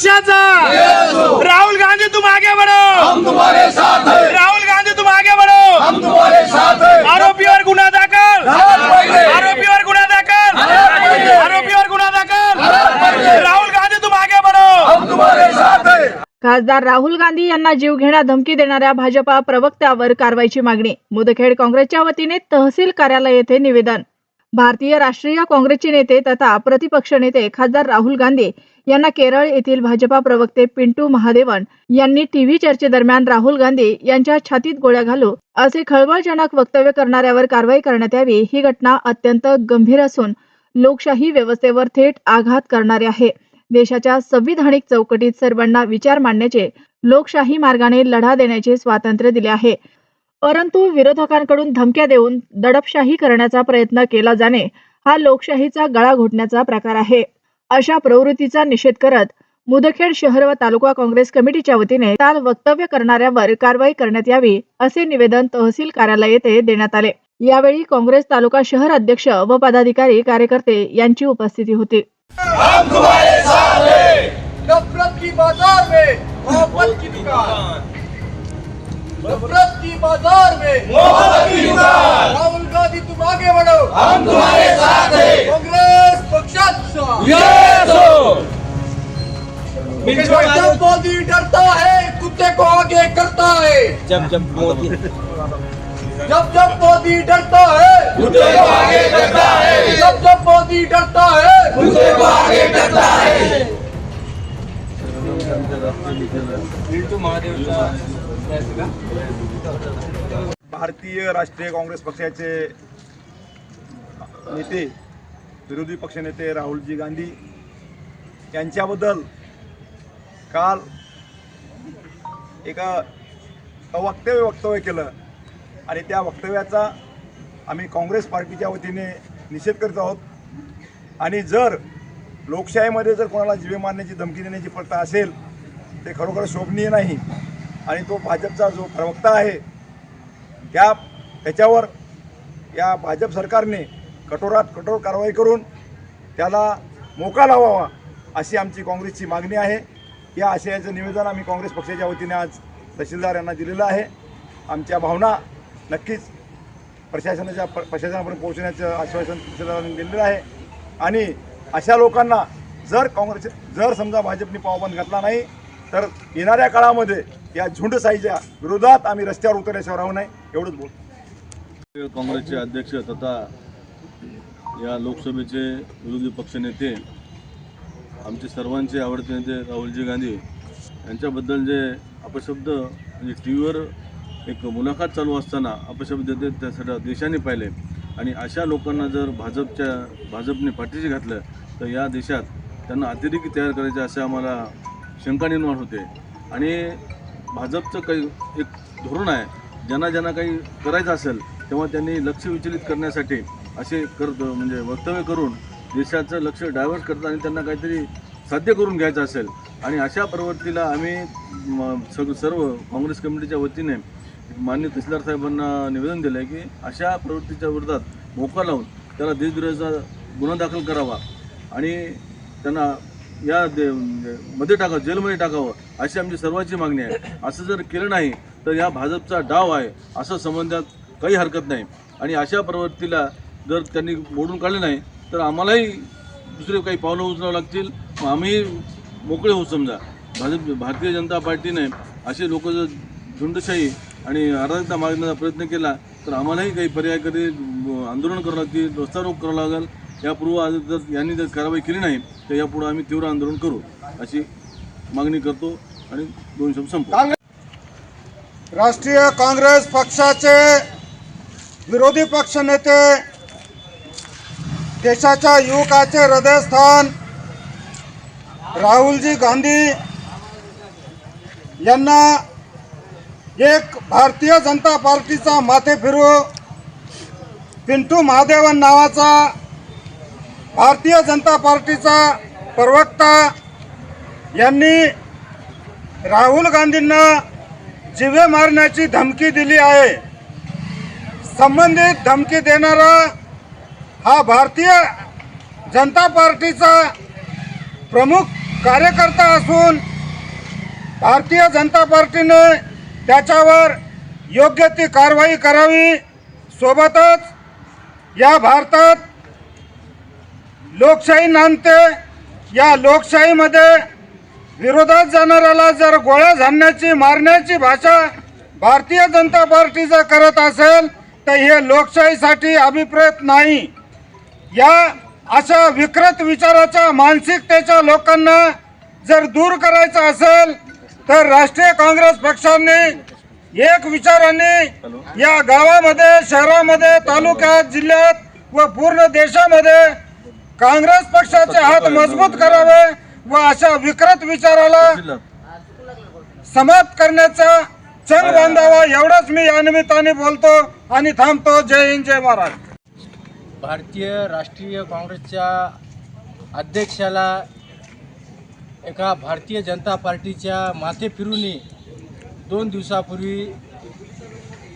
पक्षाचा राहुल गांधी तुम आगे बढ़ो हम तुम्हारे साथ हैं. राहुल गांधी तुम आगे बढ़ो हम तुम्हारे साथ हैं. आरोपीवर गुन्हा दाखल. हात पहिले. आरोपीवर गुन्हा दाखल. पहिले. आरोपीवर गुन्हा दाखल. राहुल गांधी तुम आगे बढ़ो हम तुम्हारे साथ हैं. खासदार राहुल गांधी यांना जीवघेण्या धमकी देणाऱ्या भाजपा प्रवक्त्यावर कारवाईची मागणी. मुदखेड काँग्रेसच्या वतीने तहसील कार्यालय येथे निवेदन. भारतीय राष्ट्रीय काँग्रेसचे नेते तथा प्रतिपक्ष नेते खासदार राहुल गांधी यांना केरळ येथील भाजपा प्रवक्ते पिंटू महादेवन यांनी टीव्ही चर्चेदरम्यान राहुल गांधी यांच्या छातीत गोळ्या घालू असे खळबळजनक वक्तव्य करणाऱ्यावर कारवाई करण्यात यावी ही घटना अत्यंत गंभीर असून लोकशाही व्यवस्थेवर थेट आघात करणारी आहे. देशाच्या संविधानिक चौकटीत सर्वांना विचार मांडण्याचे लोकशाही मार्गाने लढा देण्याचे स्वातंत्र्य दिले आहे. परंतु विरोधकांकडून धमक्या देऊन दडपशाही करण्याचा प्रयत्न केला जाणे हा लोकशाहीचा गळा घोटण्याचा प्रकार आहे. अशा प्रवृत्तीचा निषेध करत मुदखेड शहर व तालुका काँग्रेस कमिटीच्या वतीने काल वक्तव्य करणाऱ्यावर कारवाई करण्यात यावी असे निवेदन तहसील कार्यालय येथे देण्यात आले. यावेळी काँग्रेस तालुका शहर अध्यक्ष व पदाधिकारी कार्यकर्ते यांची उपस्थिती होती. हम तुम्हारे साथ हैं। नफरत की बाजार में मोहब्बत की दुकान। नफरत की बाजार में मोहब्बत की दुकान। राहुल गांधी तुम आगे बढ़ो। हम तुम्हारे साथ हैं। को आगे करता है। जब जब मोदी जब जब मोदी डरता है। कुत्ते को आगे करता है। जब जब मोदी डरता है। कुत्ते को आगे करता है। भारतीय राष्ट्रीय काँग्रेस पक्षाचे नेते विरोधी पक्षनेते राहुलजी गांधी यांच्याबद्दल काल एक वक्तव्य वक्तव्य केलं. आणि त्या वक्तव्याचा आम्ही काँग्रेस पार्टीच्या वतीने निषेध करीत आहोत. आणि जर लोकशाहीमध्ये जर कोणाला जीवे मारण्याची धमकी देण्याची प्रथा असेल ते खरोखर शोभनीय नाही. आणि तो भाजपचा जो प्रवक्ता आहे त्या त्याच्यावर या भाजप सरकारने कठोरात कठोर कारवाई करून त्याला मोका लावावा अशी आमची काँग्रेसची मागणी आहे. या आशयाचं निवेदन आम्ही काँग्रेस पक्षाच्या वतीने आज तहसीलदार यांना दिलेलं आहे. आमच्या भावना नक्कीच प्रशासनाच्या प- प्रशासनापर्यंत पोहोचण्याचं आश्वासन तहसीलदारांनी दिलेलं आहे. आणि अशा लोकांना जर काँग्रेस जर समजा भाजपने पावबंद घातला नाही तर येणाऱ्या काळामध्ये या झुंडसाईच्या विरोधात आम्ही रस्त्यावर उतरल्याशिवाय राहू नये एवढंच बोल काँग्रेसचे अध्यक्ष तथा या लोकसभेचे विरोधी पक्षनेते आमचे सर्वांचे आवडते नेते राहुलजी गांधी यांच्याबद्दल जे अपशब्द म्हणजे टी व्हीवर एक मुलाखत चालू असताना अपशब्द देते त्या सगळ्या देशाने पाहिले. आणि अशा लोकांना जर भाजपच्या भाजपने पाठीशी घातलं तर या देशात त्यांना अतिरेकी तयार करायचे असे आम्हाला शंका निर्माण होते. आणि भाजपचं काही एक धोरण आहे ज्यांना ज्यांना काही करायचं असेल तेव्हा त्यांनी लक्ष विचलित करण्यासाठी असे कर म्हणजे वक्तव्य करून देशाचं लक्ष डायव्हर्ट करतात आणि त्यांना काहीतरी साध्य करून घ्यायचं असेल. आणि अशा प्रवृत्तीला आम्ही सग सर्व काँग्रेस कमिटीच्या वतीने मान्य तहसीलदार साहेबांना निवेदन दिलं आहे की अशा प्रवृत्तीच्या विरोधात मोका लावून त्याला देशद्रोहाचा गुन्हा दाखल करावा आणि त्यांना या दे म्हणजे मध्ये टाकावं जेलमध्ये टाकावं अशी आमची सर्वांची मागणी आहे. असं जर केलं नाही तर या भाजपचा डाव आहे असं संबंधात काही हरकत नाही. आणि अशा प्रवृत्तीला जर त्यांनी मोडून काढले नाही तर आम्हालाही दुसरे काही पावलं उचलावं लागतील. मग आम्ही मोकळे होऊ समजा. भाजप भारतीय जनता पार्टीने असे लोक जर झुंडशाही आणि अराजकता मागण्याचा प्रयत्न केला तर आम्हालाही काही पर्याय कधी आंदोलन करावं लागतील रस्तारोप करावा करावं लागेल. यापूर्व आज जर यांनी जर कारवाई केली नाही तर यापुढे आम्ही तीव्र आंदोलन करू अशी मागणी करतो आणि दोन शब्द संपतो राष्ट्रीय काँग्रेस पक्षाचे विरोधी पक्षनेते देशाच्या युवकाचे हृदयस्थान राहुलजी गांधी यांना एक भारतीय जनता पार्टीचा माथे फिरू पिंटू महादेवन नावाचा भारतीय जनता पार्टीचा प्रवक्ता यांनी राहुल गांधींना जिवे मारण्याची धमकी दिली आहे. संबंधित धमकी देणारा हा भारतीय जनता पार्टीचा प्रमुख कार्यकर्ता असून भारतीय जनता पार्टीने त्याच्यावर योग्य ती कारवाई करावी. सोबतच या भारतात लोकशाही नांदते. या लोकशाहीमध्ये विरोधात जाणाऱ्याला जर गोळ्या झाडण्याची मारण्याची भाषा भारतीय जनता पार्टी जर करत असेल तर हे लोकशाहीसाठी अभिप्रेत नाही. या अशा विकृत विचाराच्या मानसिकतेच्या लोकांना जर दूर करायचं असेल तर राष्ट्रीय काँग्रेस पक्षाने एक विचाराने या गावामध्ये शहरामध्ये तालुक्यात जिल्ह्यात व पूर्ण देशामध्ये काँग्रेस पक्षाचे हात मजबूत करावे व अशा विकृत विचाराला समाप्त करण्याचा चंग बांधावा एवढंच मी या निमित्ताने बोलतो आणि थांबतो. जय हिंद जय महाराज भारतीय राष्ट्रीय काँग्रेसच्या अध्यक्षाला एका भारतीय जनता पार्टीच्या माथे फिरूनी दोन दिवसापूर्वी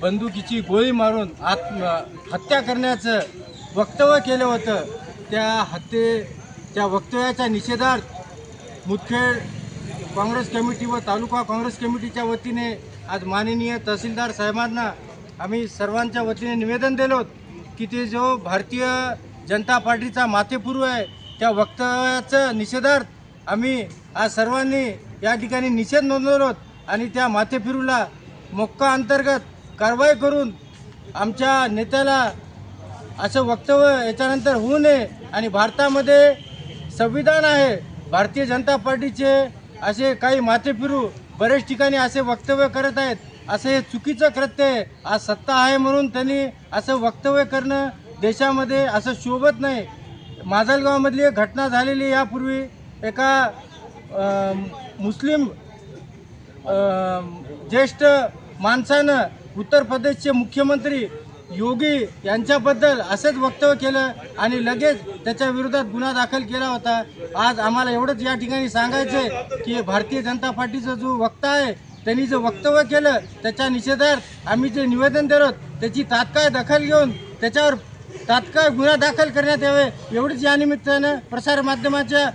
बंदुकीची गोळी मारून आत्म हत्या करण्याचं वक्तव्य केलं होतं. त्या हत्ये त्या वक्तव्याच्या निषेधार्थ मुदखेड काँग्रेस कमिटी व तालुका काँग्रेस कमिटीच्या वतीने आज माननीय तहसीलदार साहेबांना आम्ही सर्वांच्या वतीने निवेदन दिलो की ते जो भारतीय जनता पार्टीचा माथेपुरू आहे त्या वक्तव्याचं निषेधार्थ आम्ही आज सर्वांनी या ठिकाणी निषेध नोंदवलो आणि त्या माथेफिरूला मोक्का अंतर्गत कारवाई करून आमच्या नेत्याला असं वक्तव्य याच्यानंतर होऊ नये आणि भारतामध्ये संविधान आहे. भारतीय जनता पार्टीचे असे काही माथेफिरू बरेच ठिकाणी असे वक्तव्य करत आहेत. असं हे चुकीचं कृत्य आहे आज सत्ता आहे म्हणून त्यांनी असं वक्तव्य करणं देशामध्ये असं शोभत नाही. माजलगावमधली एक घटना झालेली यापूर्वी एका मुस्लिम ज्येष्ठ माणसानं उत्तर प्रदेशचे मुख्यमंत्री योगी यांच्याबद्दल असंच वक्तव्य केलं आणि लगेच त्याच्या विरोधात गुन्हा दाखल केला होता. आज आम्हाला एवढंच या ठिकाणी सांगायचं आहे की भारतीय जनता पार्टीचा जो वक्ता आहे त्यांनी जे वक्तव्य केलं त्याच्या निषेधार्थ आम्ही जे निवेदन देत त्याची तात्काळ दखल घेऊन त्याच्यावर तात्काळ गुन्हा दाखल करण्यात यावे एवढीच या निमित्तानं प्रसार माध्यमाच्या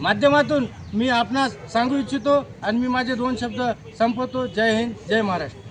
माध्यमातून मी आपणास सांगू इच्छितो आणि मी माझे दोन शब्द संपवतो. जय हिंद जय महाराष्ट्र.